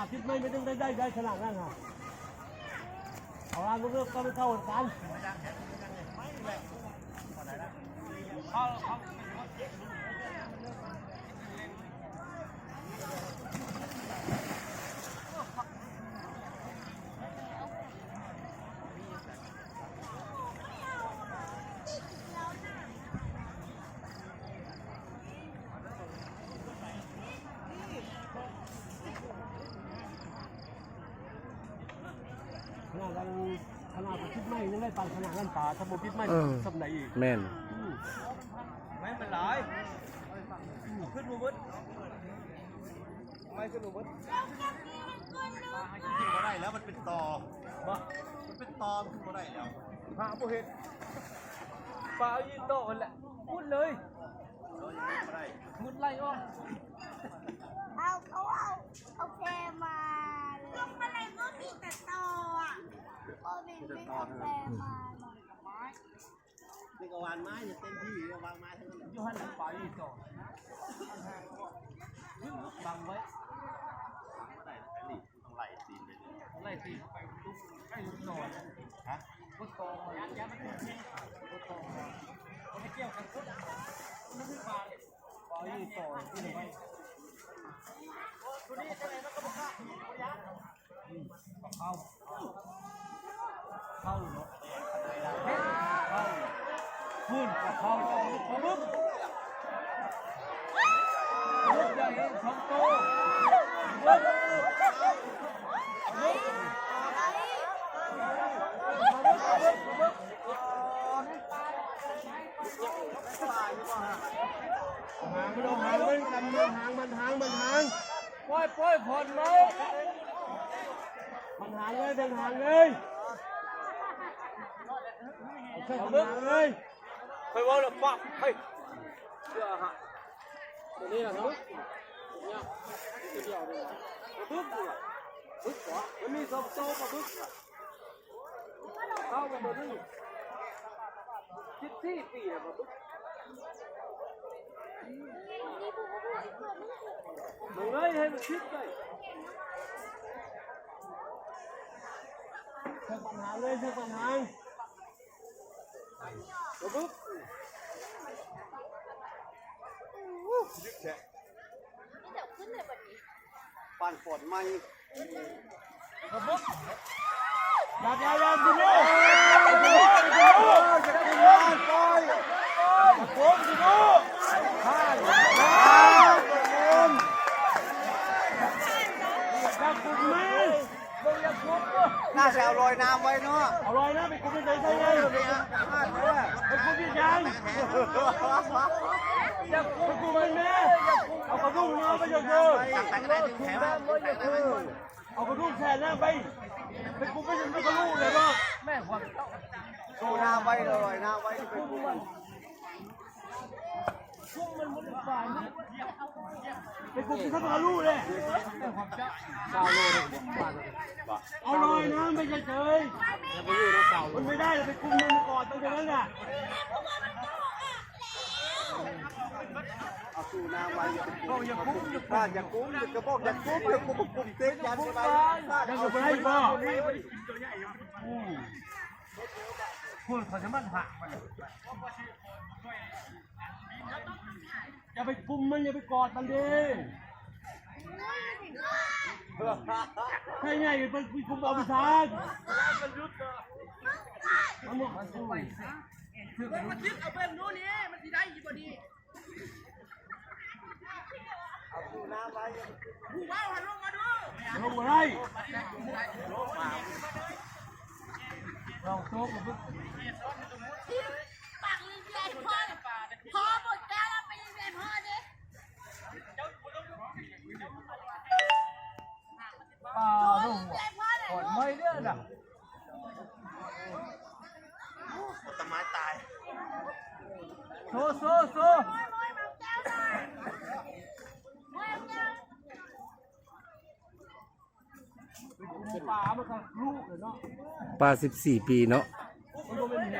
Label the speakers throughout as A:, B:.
A: นาดคิดไม่ไม่ต้องได้ได้ได้ขนาดนั้นค่ะเอาละลูกๆก็ไม่เข้ากัน ขนาดนั้นขนาดคิดไม่ ยังได้ปันขนาดนั้นป่าถ้าโมคิดไม่
B: เออ
A: สำไหนอีก
B: แม่น
C: ไม่เป็นไรขึ้นมาบึ้ดไม่ขึ้นมาบึ้ดขึ้นมาได้แล้วมันเป็นตอมามันเป็นตอมนขึ้นมาได้แล้วหาบ่เห็นปลายืนโตกันแหละมุดเลยมุดไล่อ้อม
D: เอาเขาเอาเอาแพมาลงอะไรก็มีแต่ตออะ โอ้มีไม่อเลย
C: นี่ก็วานไม้เนี่ยเต็มที่วางไม้ทั้งนั้น
A: ยูฮันปลาอีกต่อบังไว้
C: ไม่ได้แต่นี่ต้องไล่ตีนไปเลย
A: ไล่ตีไปทุกให้ลูกนอน
C: ฮะ
A: พุทโตยันยันมันเป็นพุทโตเอาไปเกี่ยวกันพุทนั่นคือปลาปลาอีกต่อที่ไหนไว้ตัวนี้จะไหนมันก็มาฆ่าเข้าเข้าเนาะเข้า ขึ้นกับเข้าเขาบึ้มบึ้มใหญ่สองโตบึ้มหางมันเอาหางมันกำมันหางมันหางมันหางปล่อยปล่อยผ่อนไหมมันหางเลยเป็นหางเลยเอาแค่หางเลย
C: ไปว่าแล้วปักเฮ้ยเชื่อฮะ
A: ตัวนี้นะบึ๊กเนี่ยตัวเดียวเลย
C: บึ้กดูอะบึ้กเหรอมันมีสองโซ่มาบึ้กอะเข้ามาตัวนี้สิบสี่ปีแล้วมาบึ้กมึงเลยให้มันคิดเลย
A: เชือกปัญหางเลยเชือกปัญหาง
C: มาบึ้กยึดแฉะ
D: เดี๋ยวขึ้นเลยแบบนี้
C: ปานฝนไหม
A: อยากอยากอยากดูดูดูผมดูดูข้างอยากกุมไหมมึงอยากกุมป่ะ
C: น่าจะเอาลอยน้ำไว้เนาะ
A: อร่อยนะไปกุมเป็นใจใช่ไหมไปกุมที่ยัง อยากกุมไปนแม่เอากระดุมมาไปเยอะๆ
C: แต่ก็ได้ถึงแถวแต่ก็ได้
A: เอากระดุมแทนนะไปไปกุมไปจนไม่กระลูกเลยป่ะแม่ความ
C: โซน้ำไว้เลยน้ำไว้ไป
A: กุมมันกุมมันมันฝ่ายนะไปกุมที่เขากระลูกเลยแม่ความเจ้าเก้าโลเลยเอาลอยนะไม่เฉยๆไปอเก่ามันไม่ได้เลยไปกุมมันก่อนตรงนั้นน่ะ
C: เอาสูน้ำไว้อย่ากุ้มอย่ากุ้มอย่ากุ้มย่ากระบอกอย่ากุ้มอย่ากุ้มกุ้มเต้นยันไป
A: ยังอยู่ไม่ได้ป่ะพูดเขาจะมันหักมันอย่าไปกุมมันอย่าไปกอดมันดิใช่ไงไปกุมเอาไปทานมันหมดมันสู้ไป
E: มันคิดเอาเป็นนู้นนี่มันสิได้อีกบ่ดี
C: เอาสูน้ำไว้
E: ผู้ว่าหันลงมาดู
A: ลงมาได้เราโต๊ะมาปุ๊บ
D: ปากลิงใจพ่อพอหมดแก้วแล้วไปลิงใจพ่อดิ
A: ป่าลูก
D: งใหญ่พ่อไหน
A: กอดไม่เด้อน่ะ
C: ต้นไม้ตาย
A: โซโซโซ
D: โอ้ยโอ้ยมาแก้วหน่อยโอ้ยแก้ว
A: ป่ามันก็ลูกเลยเนาะ
B: ปลาสิบสี่ปีเนาะ
A: มันก็เป็นเห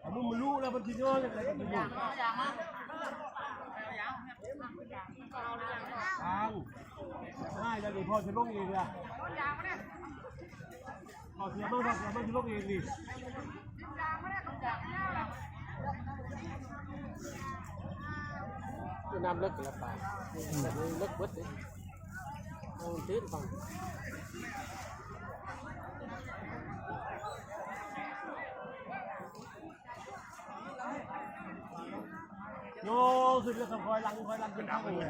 A: เอามึงมันลูกแล้วมันทิ้งย้อนเลยมันอยู่ทางง่ายจะดีพอจะลงเองละพอเสียบ้างพอเสียบ้างจะลงเองดิ
E: คือน้ำเลิกแล้วไปแต่เลิกเบิดเลยเอาตื้นฟัง
A: โยสุดแล้วคอยลังคอยลังเป็นทางเลย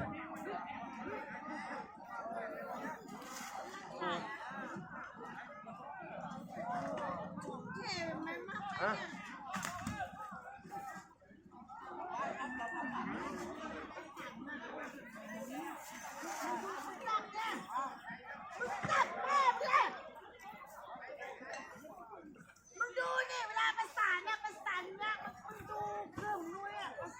A: มันแบบมันถึงถึงไว้
D: โอ้ย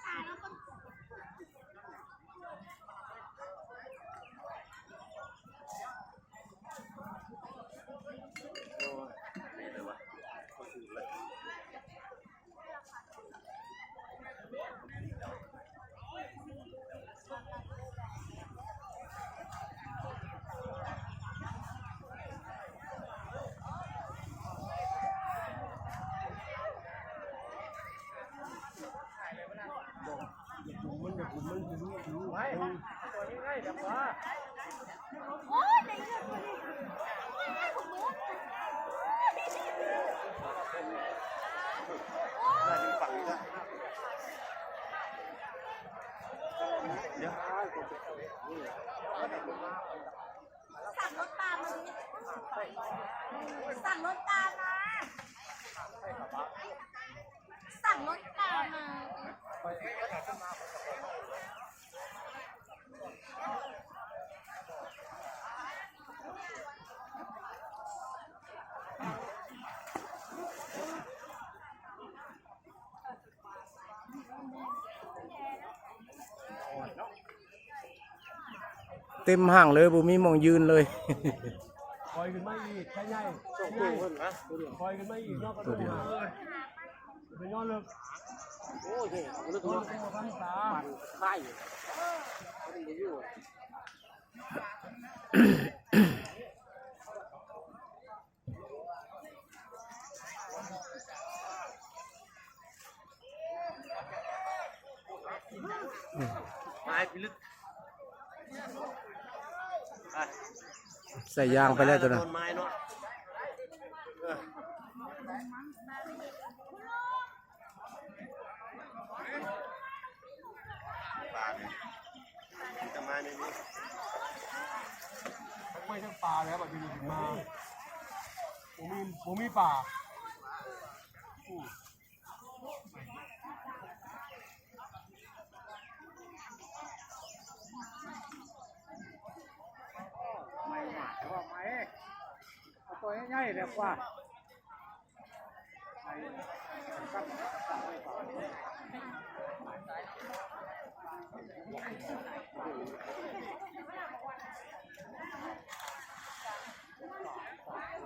D: ไหนเรื่องมันนี่โอ้ยไอ้ผมรู้ สั่งรถตามมาดิสั่งรถตามมา สั่งรถตามมา
B: เต็มห้างเลยบุมีมองยืนเลย
A: คอยขึ้นมาอีกใช่ใช่ใช่คอยขึ้นมาอีกนอกกระดูกเป็นยอนเลย
E: โอ้ยเฮ้ยเอก
A: ตัว
E: เนา
A: พันตา
E: ปั่นค่ายอยู่เขาดีอยู่
C: ไม้พิลึก
B: ใส่ยางไปแล้วตัวนั้น
C: โดนไม้เนาะเออปลาเนี่ยจะมาในนี้
A: ทั้งไม่ทั้งปลาแล้วแบบอยู่ถึงมาผมมีผมมีป่า
E: ตัวง่ายๆแบบว่าครับ